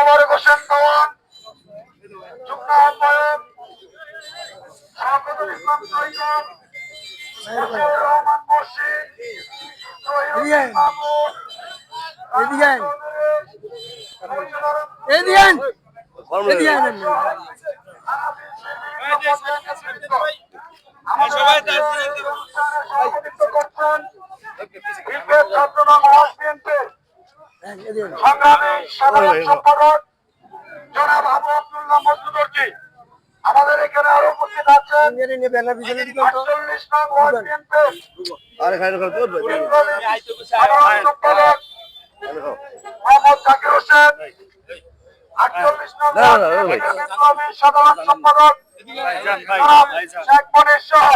মোবারক হোসেন দেওয়ান যুগ্ম আহ্বায়ক শাহাবুল ইসলাম সৈকত সবাই সংগ্রামী সাধারণ সম্পাদক জনাব আবু আব্দুল্লাহ মজুদুরজি আমাদের এখানে আরও উপস্থিত আছেন। আটচল্লিশ নং ওয়ার্ড বিএনপির সাধারণ সম্পাদক মোহাম্মদ জাকির হোসেন। আটচল্লিশ নং না, না, না, ওয়ার্ড ভাই। বিএনপির সাধারণ সম্পাদক শেখ মনির সহ।